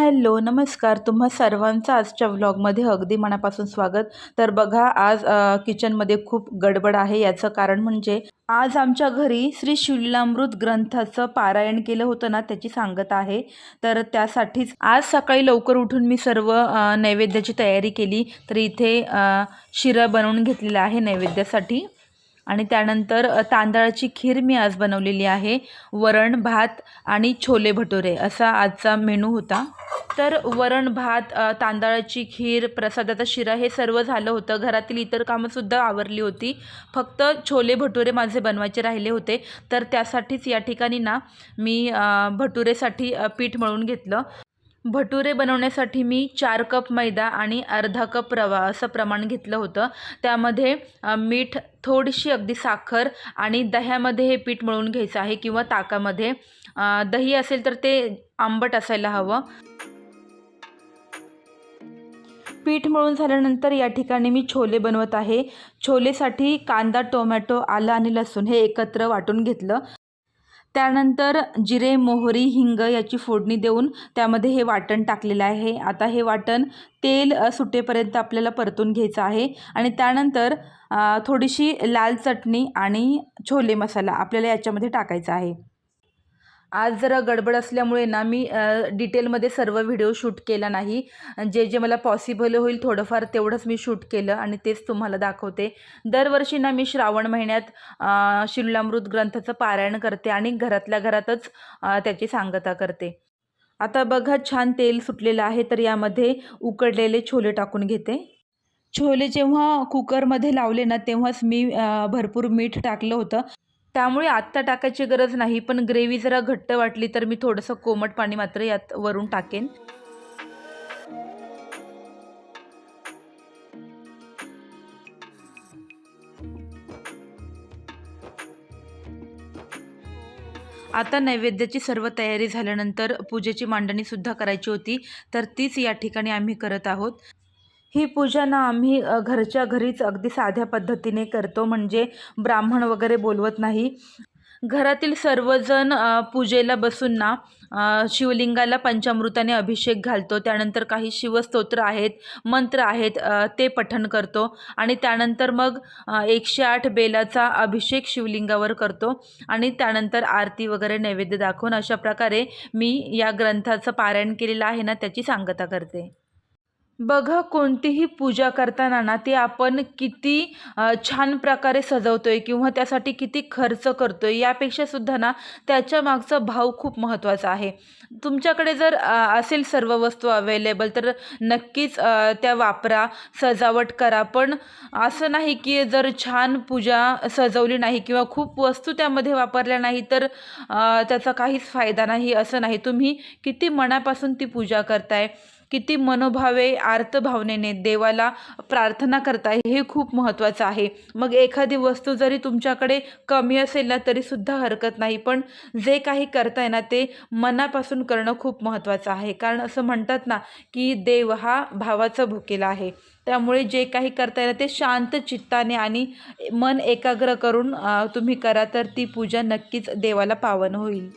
Hello नमस्कार. तुम्हा सर्वांचं आजच्या व्लॉगमध्ये अगदी मनापासून स्वागत. तर बघा आज किचनमध्ये खूप गडबड आहे. याचं कारण म्हणजे आज आमच्या घरी श्री शिलामृत ग्रंथाचं पारायण केलं होतं ना त्याची सांगत आहे. तर त्यासाठीच आज सकाळी लवकर उठून मी सर्व नैवेद्याची तयारी केली. तर इथे शिरा बनवून घेतलेला आहे नैवेद्यासाठी. आणि त्यानंतर तांदळाची खीर मी आज बनवलेली आहे. वरण भात आणि छोले भटुरे असा आजचा मेनू होता. तर वरण भात तांदळाची खीर प्रसादाचा शिरा हे सर्व झालं होतं. घरातील इतर कामंसुद्धा आवरली होती. फक्त छोले भटुरे माझे बनवायचे राहिले होते. तर त्यासाठीच या ठिकाणी ना मी भटुरेसाठी पीठ मळून घेतलं. भटुरे बनवण्यासाठी मी चार कप मैदा आणि अर्धा कप रवा असं प्रमाण घेतलं होतं. त्यामध्ये मीठ थोडीशी अगदी साखर आणि दह्यामध्ये हे पीठ मळून घ्यायचं आहे किंवा ताकामध्ये. दही असेल तर ते आंबट असायला हवं. पीठ मळून झाल्यानंतर या ठिकाणी मी छोले बनवत आहे. छोलेसाठी कांदा टोमॅटो आलं आणि लसूण हे एकत्र वाटून घेतलं. त्यानंतर जिरे मोहरी हिंग याची फोडणी देऊन त्यामध्ये हे वाटण टाकलेलं आहे. आता हे वाटण तेल सुटेपर्यंत आपल्याला परतून घ्यायचं आहे आणि त्यानंतर थोडीशी लाल चटणी आणि छोले मसाला आपल्याला याच्यामध्ये टाकायचा आहे. आज जरा गडबड असल्यामुळे ना मी डिटेलमध्ये सर्व व्हिडिओ शूट केला नाही. जे जे मला पॉसिबल होईल थोडंफार तेवढंच मी शूट केलं आणि तेच तुम्हाला दाखवते. दरवर्षी ना मी श्रावण महिन्यात शिलामृत ग्रंथाचं पारायण करते आणि घरातल्या घरातच त्याची सांगता करते. आता बघा छान तेल सुटलेलं आहे तर यामध्ये उकडलेले छोले टाकून घेते. छोले जेव्हा कुकरमध्ये लावले ना तेव्हाच मी भरपूर मीठ टाकलं होतं. त्यामुळे आत्ता टाकायची गरज नाही पण ग्रेव्ही जरा घट्ट वाटली तर मी थोडंसं कोमट पाणी मात्र यात वरून टाकेन. आता नैवेद्याची सर्व तयारी झाल्यानंतर पूजेची मांडणीसुद्धा करायची होती तर तीच या ठिकाणी आम्ही करत आहोत. ही पूजा ना आम्ही घरच्या घरीच अगदी साध्या पद्धतीने करतो. म्हणजे ब्राह्मण वगैरे बोलवत नाही. घरातील सर्वजण पूजेला बसून ना शिवलिंगाला पंचामृताने अभिषेक घालतो. त्यानंतर काही शिवस्तोत्र आहेत मंत्र आहेत ते पठण करतो. आणि त्यानंतर मग एकशे आठ बेलाचा अभिषेक शिवलिंगावर करतो. आणि त्यानंतर आरती वगैरे नैवेद्य दाखवून अशा प्रकारे मी या ग्रंथाचं पारायण केलेलं आहे ना त्याची सांगता करते. बघा कोणतीही पूजा करताना ना ते आपण किती छान प्रकारे सजवतोय किंवा त्यासाठी किती खर्च करतोय यापेक्षा सुद्धा ना त्याच्या मागचा भाव खूप महत्त्वाचा आहे. तुमच्याकडे जर असेल सर्व वस्तू अवेलेबल तर नक्कीच त्या वापरा सजावट करा. पण असं नाही की जर छान पूजा सजवली नाही किंवा खूप वस्तू त्यामध्ये वापरल्या नाही तर त्याचा काहीच फायदा नाही असं नाही. तुम्ही किती मनापासून ती पूजा करताय किती मनोभावे आर्त भावनेने देवाला प्रार्थना करताय हे खूप महत्त्वाचं आहे. मग एखादी वस्तू जरी तुमच्याकडे कमी असेल ना तरीसुद्धा हरकत नाही. पण जे काही करताय ना ते मनापासून करणं खूप महत्त्वाचं आहे. कारण असं म्हणतात ना की देव हा भावाचा भुकेला आहे. त्यामुळे जे काही करता येईल ते शांत चित्ताने आणि मन एकाग्र करून तुम्ही करा तर ती पूजा नक्कीच देवाला पावन होईल.